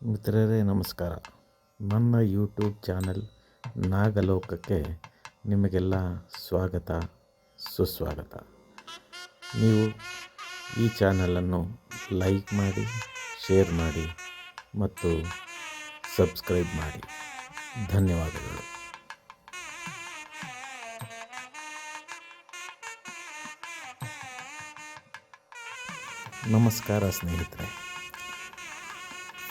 ಮಿತ್ರರೇ, ನಮಸ್ಕಾರ. ನನ್ನ ಯೂಟ್ಯೂಬ್ ಚಾನಲ್ ನಾಗಲೋಕಕ್ಕೆ ನಿಮಗೆಲ್ಲ ಸ್ವಾಗತ, ಸುಸ್ವಾಗತ. ನೀವು ಈ ಚಾನಲನ್ನು ಲೈಕ್ ಮಾಡಿ, ಶೇರ್ ಮಾಡಿ ಮತ್ತು ಸಬ್ಸ್ಕ್ರೈಬ್ ಮಾಡಿ. ಧನ್ಯವಾದಗಳು. ನಮಸ್ಕಾರ ಸ್ನೇಹಿತರೆ.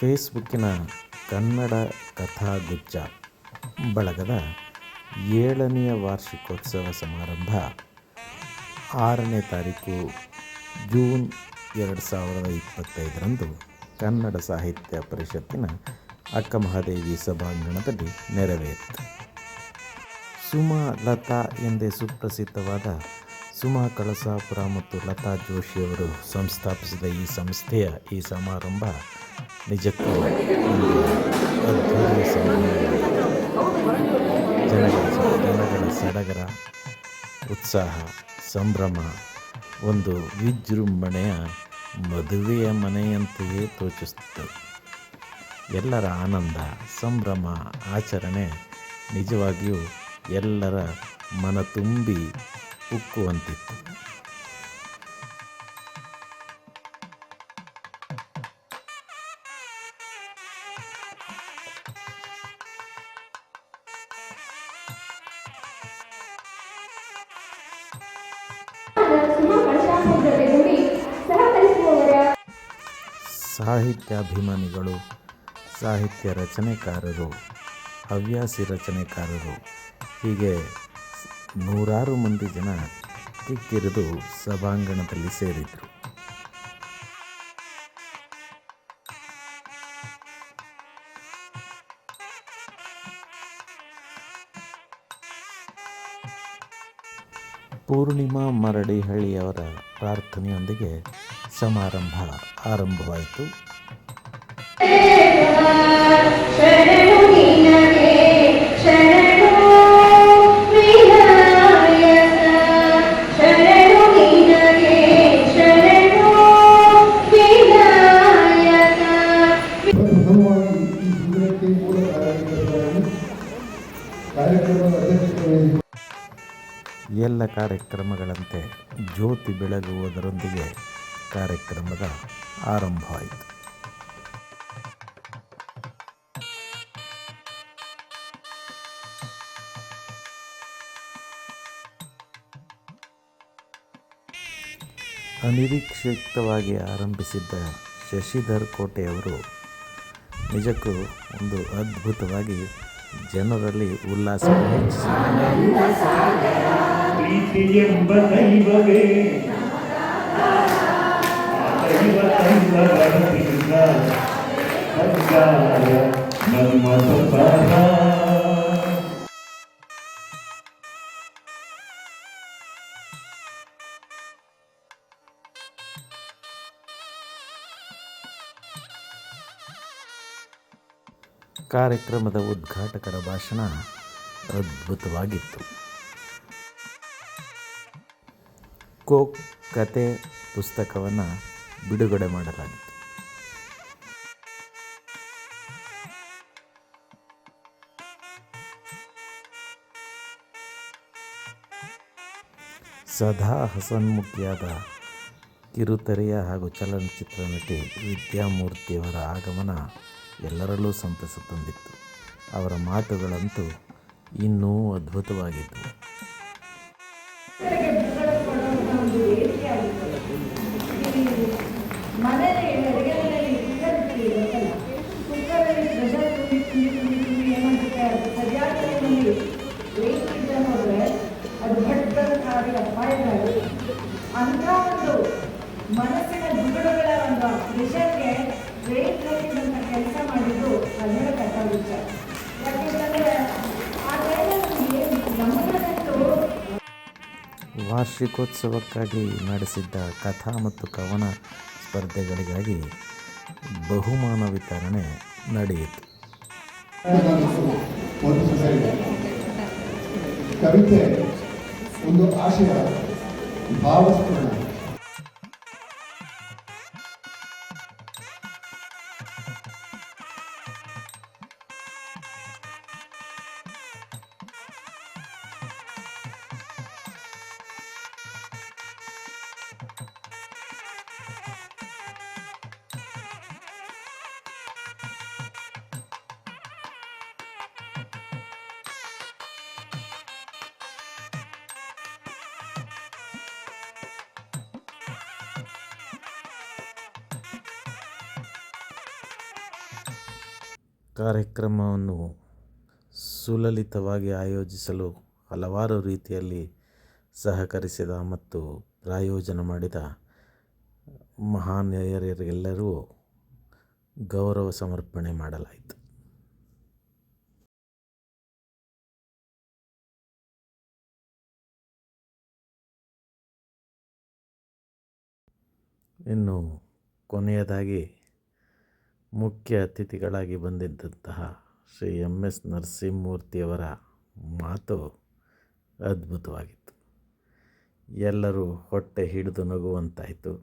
ಫೇಸ್ಬುಕ್ಕಿನ ಕನ್ನಡ ಕಥಾಗುಚ್ಚ ಬಳಗದ ಏಳನೆಯ ವಾರ್ಷಿಕೋತ್ಸವ ಸಮಾರಂಭ ಆರನೇ ತಾರೀಕು ಜೂನ್ ಎರಡು ಸಾವಿರದ ಇಪ್ಪತ್ತೈದರಂದು ಕನ್ನಡ ಸಾಹಿತ್ಯ ಪರಿಷತ್ತಿನ ಅಕ್ಕಮಹಾದೇವಿ ಸಭಾಂಗಣದಲ್ಲಿ ನೆರವೇರಿತು. ಸುಮಾ ಲತಾ ಎಂದೇ ಸುಪ್ರಸಿದ್ಧವಾದ ಸುಮಾ ಕಳಸಾಪುರ ಮತ್ತು ಲತಾ ಜೋಶಿಯವರು ಸಂಸ್ಥಾಪಿಸಿದ ಈ ಸಂಸ್ಥೆಯ ಈ ಸಮಾರಂಭ ನಿಜಕ್ಕೂ ಒಂದು. ಜನಗಳ ಜನಗಳ ಸಡಗರ, ಉತ್ಸಾಹ, ಸಂಭ್ರಮ, ಒಂದು ವಿಜೃಂಭಣೆಯ ಮದುವೆಯ ಮನೆಯಂತೆಯೇ ತೋಚಿಸಿತು ಎಲ್ಲರ ಆನಂದ, ಸಂಭ್ರಮ, ಆಚರಣೆ ನಿಜವಾಗಿಯೂ ಎಲ್ಲರ ಮನ ತುಂಬಿ ಉಕ್ಕುವಂತಿತ್ತು ಸಾಹಿತ್ಯಾಭಿಮಾನಿಗಳು, ಸಾಹಿತ್ಯ ರಚನೆಕಾರರು, ಹವ್ಯಾಸಿ ರಚನೆಕಾರರು. ಹೀಗೆ ನೂರಾರು ಮಂದಿ ಜನ ಕಿಕ್ಕಿರಿದು ಸಭಾಂಗಣದಲ್ಲಿ ಸೇರಿದರು. ಪೂರ್ಣಿಮಾ ಮರಡಿಹಳ್ಳಿಯವರ ಪ್ರಾರ್ಥನೆಯೊಂದಿಗೆ ಸಮಾರಂಭ ಆರಂಭವಾಯಿತು. ಎಲ್ಲ ಕಾರ್ಯಕ್ರಮಗಳಂತೆ ಜ್ಯೋತಿ ಬೆಳಗುವುದರೊಂದಿಗೆ ಕಾರ್ಯಕ್ರಮದ ಆರಂಭವಾಯಿತು ಅನಿರೀಕ್ಷಿತವಾಗಿ ಆರಂಭಿಸಿದ್ದ ಶಶಿಧರ್ ಕೋಟೆಯವರು ನಿಜಕ್ಕೂ ಒಂದು ಅದ್ಭುತವಾಗಿ ಜನರಲ್ಲಿ ಉಲ್ಲಾಸ ಹೆಚ್ಚಿಸಿದರು ಕಾರ್ಯಕ್ರಮದ ಉದ್ಘಾಟಕರ ಭಾಷಣ ಅದ್ಭುತವಾಗಿತ್ತು. ಕೋಕ್ ಕತೆ ಪುಸ್ತಕವನ್ನು ಬಿಡುಗಡೆ ಮಾಡಲಾಗಿತ್ತು. ಸದಾ ಹಸನ್ಮುಖಿಯಾದ ಕಿರುತೆರೆಯ ಹಾಗೂ ಚಲನಚಿತ್ರ ನಟಿ ವಿದ್ಯಾಮೂರ್ತಿಯವರ ಆಗಮನ ಎಲ್ಲರಲ್ಲೂ ಸಂತಸ ತಂದಿತ್ತು. ಅವರ ಮಾತುಗಳಂತೂ ಇನ್ನೂ ಅದ್ಭುತವಾಗಿದ್ದವು ವಾರ್ಷಿಕೋತ್ಸವಕ್ಕಾಗಿ ನಡೆಸಿದ್ದ ಕಥಾ ಮತ್ತು ಕವನ ಸ್ಪರ್ಧೆಗಳಿಗಾಗಿ ಬಹುಮಾನ ವಿತರಣೆ ನಡೆಯಿತು. ಕವಿತೆ ಒಂದು ಆಶಯ ಭಾವಸ್ಫುರಣ ಕಾರ್ಯಕ್ರಮವನ್ನು ಸುಲಲಿತವಾಗಿ ಆಯೋಜಿಸಲು ಹಲವಾರು ರೀತಿಯಲ್ಲಿ ಸಹಕರಿಸಿದ ಮತ್ತು ಪ್ರಾಯೋಜನ ಮಾಡಿದ ಮಹಾನೀಯರಿಗೆಲ್ಲರೂ ಗೌರವ ಸಮರ್ಪಣೆ ಮಾಡಲಾಯಿತು. ಇನ್ನು ಕೊನೆಯದಾಗಿ ಮುಖ್ಯ ಅತಿಥಿಗಳಾಗಿ ಬಂದಿದ್ದಂತಹ ಶ್ರೀ ಎಂ ಎಸ್ ನರಸಿಂಹಮೂರ್ತಿಯವರ ಮಾತು ಅದ್ಭುತವಾಗಿತ್ತು. ಎಲ್ಲರೂ ಹೊಟ್ಟೆ ಹಿಡಿದು ನಗುವಂತಾಯಿತು,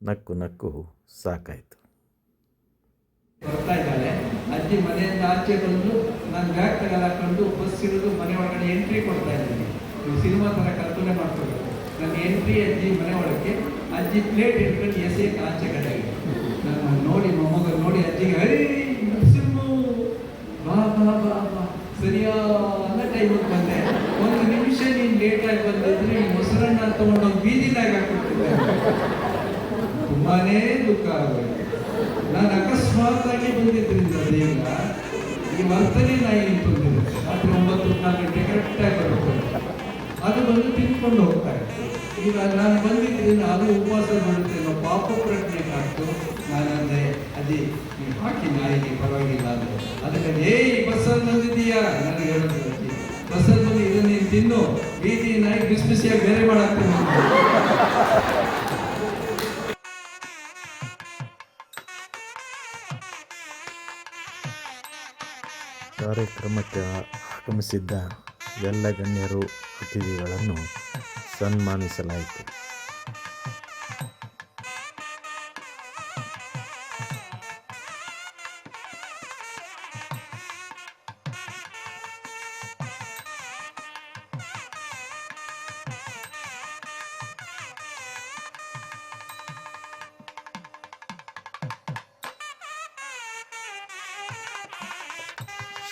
ನಕ್ಕು ನಕ್ಕು ಸಾಕಾಯಿತು. ಬರ್ತಾ ಇದ್ದಾಳೆ. ಅಜ್ಜಿ ಮನೆಯಿಂದ ಆಚೆ ಬಂದು ನಾನು ಬ್ಯಾಗ್ ತಗೊಳಕೊಂಡು ಬಸ್ ಇಳಿದು ಮನೆ ಒಳಗಡೆ ಎಂಟ್ರಿ ಕೊಡ್ತಾ ಇದ್ದೀನಿ. ನೀವು ಸಿನಿಮಾ ಥರ ಕಲ್ಪನೆ ಮಾಡ್ಕೋಬೇಕು ನನ್ನ ಎಂಟ್ರಿ ಅಜ್ಜಿ ಮನೆ ಒಳಗೆ ಅಜ್ಜಿ ಪ್ಲೇಟ್ ಇಟ್ಕೊಂಡು ಎಸೆಯಕ್ಕೆ ಆಚೆ ಕಡೆ ನೋಡಿ ಮೊಮ್ಮಗ ನೋಡಿ ಅಜ್ಜಿಗೆ ಹರಿ ನರಸಿಂಹ, ಬಾ ಬಾ ಬಾ ಬಾ ಸರಿಯಾದ ಟೈಮಿಗೆ ಬಂದೆ. ಒಂದು ನಿಮಿಷ ನೀನು ಲೇಟಾಗಿ ಬಂದಿದ್ರೆ ಮೊಸರನ್ನ ತಗೊಂಡು ಒಂದು ಬೀದಿನಾಗ ಹಾಕ್ಬಿಟ್ಟಿದ್ದೆ ತುಂಬಾನೇ ದುಃಖ ಆಗಿದೆ ನಾನು ಅಕಸ್ಮಾತ್ತಾಗಿ ಬಂದಿದ್ದರಿಂದ ಈಗ ಈ ವರ್ತನೆ ನಾಯಿ ಬಂದಿದೆ ರಾತ್ರಿ ಒಂಬತ್ತು ನಾಲ್ಕು ಗಂಟೆ ಕರೆಕ್ಟಾಗಿ ಬರುತ್ತೆ ಅದು ಬಂದು ತಿನ್ಕೊಂಡು ಹೋಗ್ತಾ ಈಗ ನಾನು ಬಂದಿದ್ದರಿಂದ ಅದು ಉಪವಾಸ ಮಾಡುತ್ತೇನೆ. ಪಾಪ ಪ್ರಜ್ಞೆ ಕಾಡ್ತು ನಾನು ಅದೇ ನೀವು ಹಾಕಿ ನಾಯಿಗೆ ಪರವಾಗಿಲ್ಲ ಅಂದ್ರೆ ಅದಕ್ಕೆ, ಏ ಬಸ್ಸಲ್ಲಿ ಬಂದಿದ್ದೀಯಾ ನನಗೆ ಹೇಳೋದು ಬಸ್ಸಲ್ಲಿ ಬಂದು ಇದನ್ನ ನೀನು ತಿನ್ನು. ಬೀದಿ ನಾಯಿ ಬಿಸಿ ಬಿಸಿಯಾಗಿ ಬೇರೆ ಮಾಡಾಕ್ತೀನಿ. ಕಾರ್ಯಕ್ರಮಕ್ಕೆ ಆಗಮಿಸಿದ್ದ ಎಲ್ಲ ಗಣ್ಯರು, ಅತಿಥಿಗಳನ್ನು ಸನ್ಮಾನಿಸಲಾಯಿತು.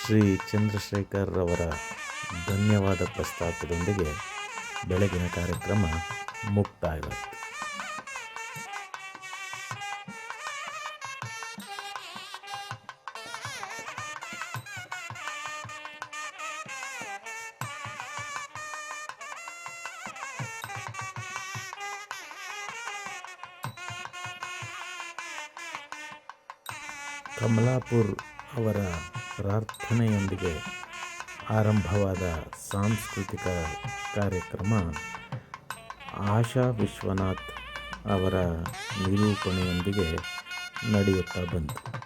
ಶ್ರೀ ಚಂದ್ರಶೇಖರ್ ಅವರ ಧನ್ಯವಾದ ಪ್ರಸ್ತಾಪದೊಂದಿಗೆ ಬೆಳಗಿನ ಕಾರ್ಯಕ್ರಮ ಮುಕ್ತಾಯವಾಯಿತು. ಕಮಲಾಪುರ್ ಅವರ ಪ್ರಾರ್ಥನೆಯೊಂದಿಗೆ ಆರಂಭವಾದ ಸಾಂಸ್ಕೃತಿಕ ಕಾರ್ಯಕ್ರಮ ಆಶಾ ವಿಶ್ವನಾಥ್ ಅವರ ನಿರೂಪಣೆಯೊಂದಿಗೆ ನಡೆಯುತ್ತಾ ಬಂತು.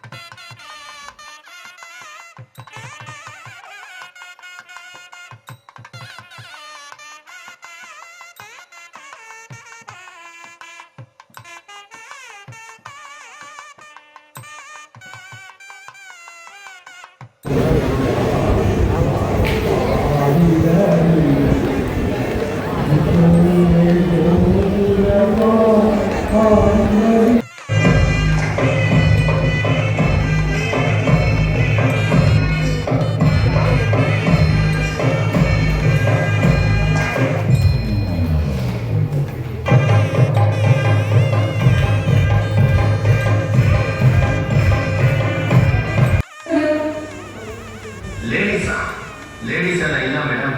ಎಲ್ಲ ಇಲ್ಲ ಮೇಡಮ್.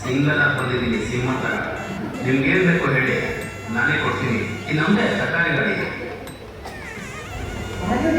ಸಿಂಗಲ್ ಆಗಿ ಬಂದಿದ್ದೀನಿ ಸಿಂಹ ಥರ ನಿಮ್ಗೆ ಏನ್ ಬೇಕು ಹೇಳಿ, ನಾನೇ ಕೊಡ್ತೀನಿ. ಇದು ನಮ್ದೇ ಸರ್ಕಾರಿ ಗಾಡಿ ಮೋಜಿನ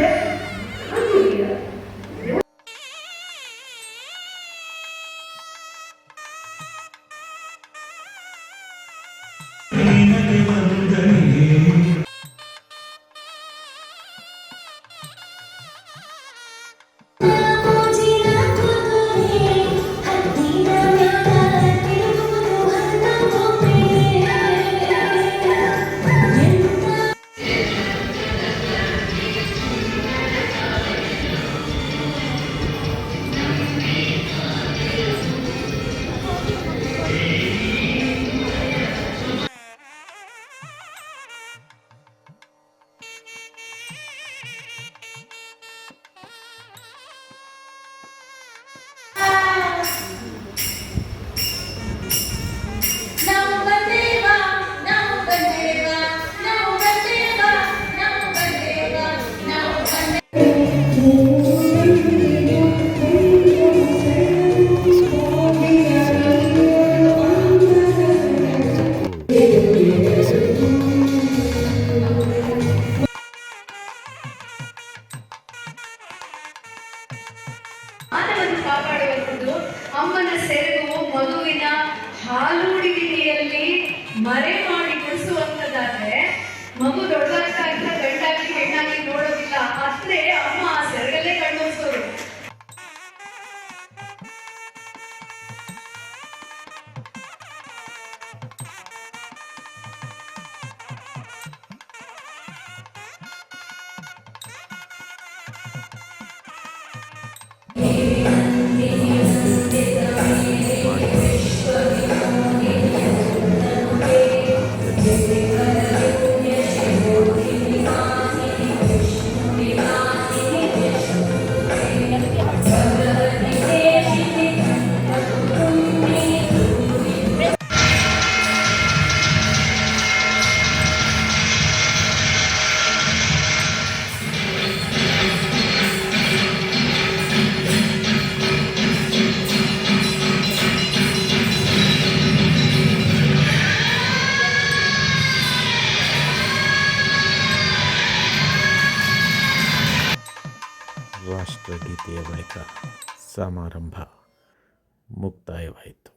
ಮಾನವನ್ನು ಕಾಪಾಡುವಂಥದ್ದು. ಅಮ್ಮನ ಸೆರಗು ಮಗುವಿನ ಹಾಲುಡಿಕೆಯಲ್ಲಿ ಮರೆ ಮಾಡಿ ಕುಡಿಸುವಂಥದ್ದಾದ್ರೆ ಮಗು ದೊಡ್ಡದಾಗ್ತಾ ರಾಷ್ಟ್ರಗೀತೆಯ ಬಳಿಕ ಸಮಾರಂಭ ಮುಕ್ತಾಯವಾಯಿತು